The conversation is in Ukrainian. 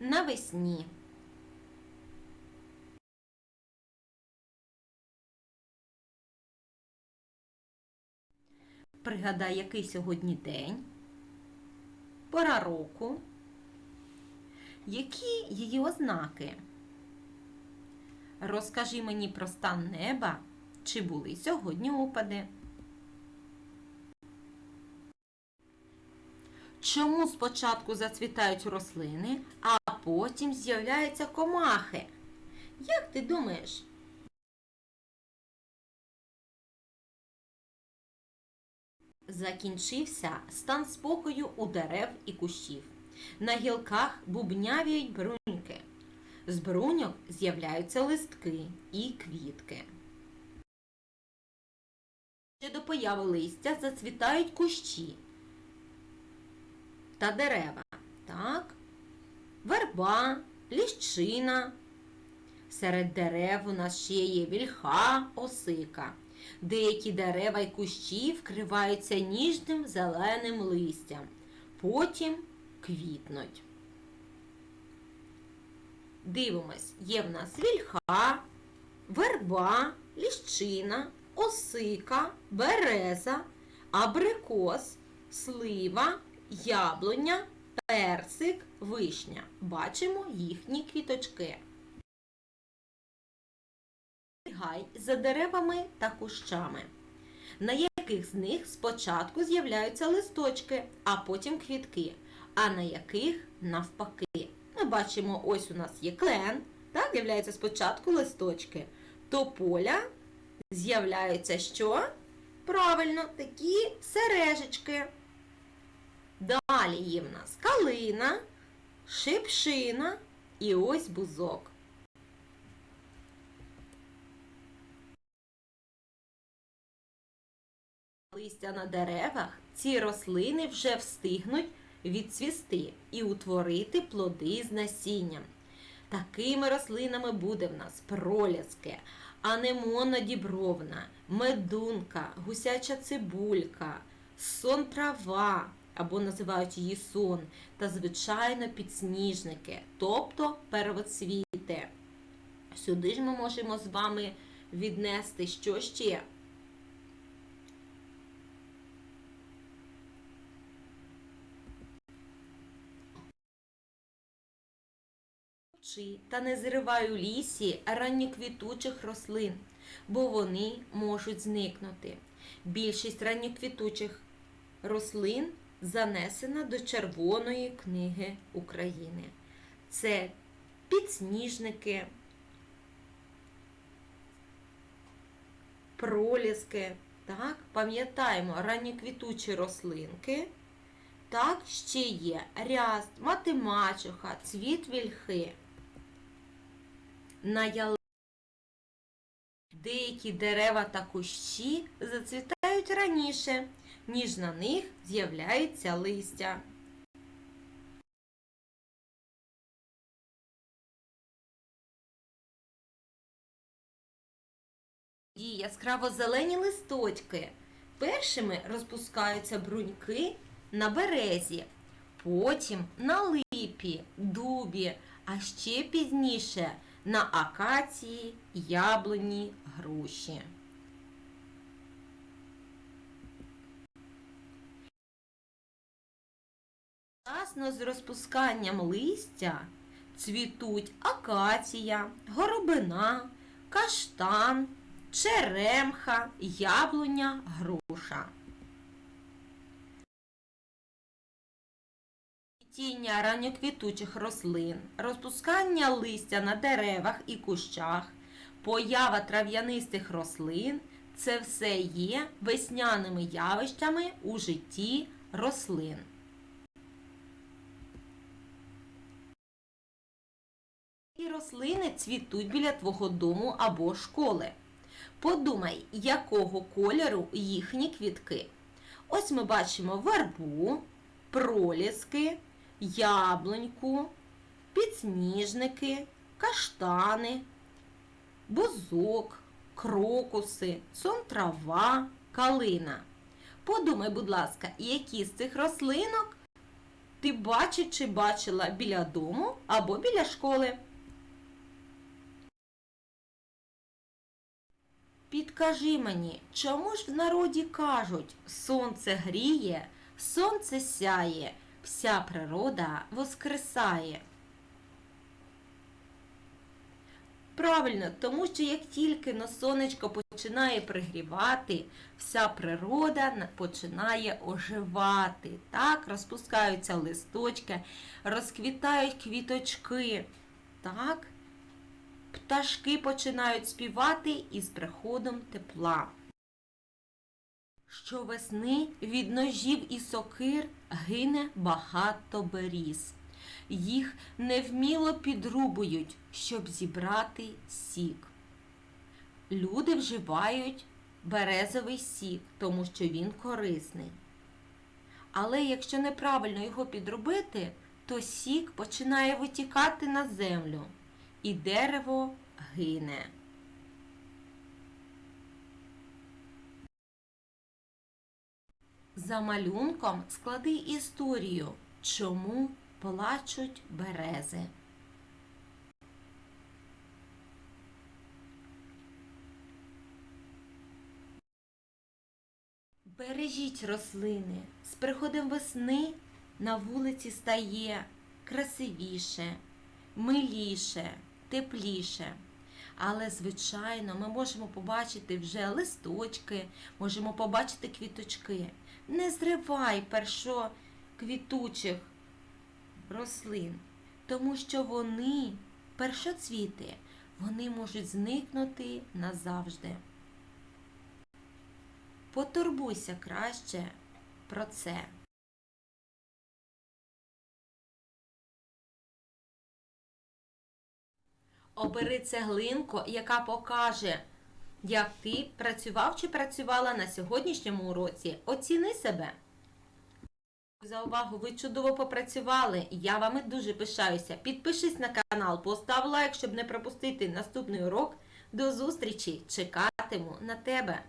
навесні. Пригадай, який сьогодні день, пора року, які її ознаки. Розкажи мені про стан неба, чи були сьогодні опади. Чому спочатку зацвітають рослини, а потім з'являються комахи? Як ти думаєш? Закінчився стан спокою у дерев і кущів. На гілках бубнявіють бруньки. З бруньок з'являються листки і квітки. Ще до появи листя зацвітають кущі та дерева. Так? Верба, ліщина. Серед дерев у нас ще є вільха, осика. Деякі дерева й кущі вкриваються ніжним зеленим листям, потім квітнуть. Дивимось, є в нас вільха, верба, ліщина, осика, береза, абрикос, слива, яблуня, персик, вишня. Бачимо їхні квіточки. Гай за деревами та кущами, на яких з них спочатку з'являються листочки, а потім квітки, а на яких навпаки. Ми бачимо, ось у нас є клен, так, з'являються спочатку листочки. Тополя з'являються що? Правильно, такі сережечки. Далі є в нас калина, шипшина і ось бузок. Листя на деревах ці рослини вже встигнуть відцвісти і утворити плоди з насінням. Такими рослинами буде в нас пролязки, анемона дібровна, медунка, гусяча цибулька, сон трава або називають її сон, та, звичайно, підсніжники, тобто первоцвіти. Сюди ж ми можемо з вами віднести що ще? Та не зривай у лісі ранньоквітучих рослин, бо вони можуть зникнути. Більшість ранньоквітучих рослин занесена до Червоної книги України. Це підсніжники, проліски. Так, пам'ятаємо ранньоквітучі рослинки. Так, ще є ряст, матемачуха, цвіт вільхи. На ял... Деякі дерева та кущі зацвітають раніше, ніж на них з'являється листя. І яскраво зелені листочки. Першими розпускаються бруньки на березі, потім на липі, дубі, а ще пізніше на акації, яблуні, груші. Одночасно з розпусканням листя цвітуть акація, горобина, каштан, черемха, яблуня, груша. Цвітіння ранньоквітучих рослин, розпускання листя на деревах і кущах, поява трав'янистих рослин це все є весняними явищами у житті рослин. І рослини цвітуть біля твого дому або школи. Подумай, якого кольору їхні квітки. Ось ми бачимо вербу, проліски, яблуньку, підсніжники, каштани, бузок, крокуси, сон трава, калина. Подумай, будь ласка, які з цих рослинок ти бачиш чи бачила біля дому або біля школи? Підкажи мені, чому ж в народі кажуть сонце гріє, сонце сяє, вся природа воскресає? Правильно, тому що як тільки на сонечко починає пригрівати, вся природа починає оживати. Так, розпускаються листочки, розквітають квіточки. Так, пташки починають співати із приходом тепла. Щовесни від ножів і сокир гине багато беріз. Їх невміло підрубують, щоб зібрати сік. Люди вживають березовий сік, тому що він корисний. Але якщо неправильно його підробити, то сік починає витікати на землю, і дерево гине. За малюнком склади історію, чому плачуть берези. Бережіть рослини. З приходом весни на вулиці стає красивіше, миліше, тепліше. Але, звичайно, ми можемо побачити вже листочки, можемо побачити квіточки. Не зривай першоквітучих рослин, тому що вони, першоцвіти, вони можуть зникнути назавжди. Потурбуйся краще про це. Обери цеглинку, яка покаже, як ти працював чи працювала на сьогоднішньому уроці. Оціни себе. За увагу, ви чудово попрацювали. Я вами дуже пишаюся. Підпишись на канал, постав лайк, щоб не пропустити наступний урок. До зустрічі! Чекатиму на тебе!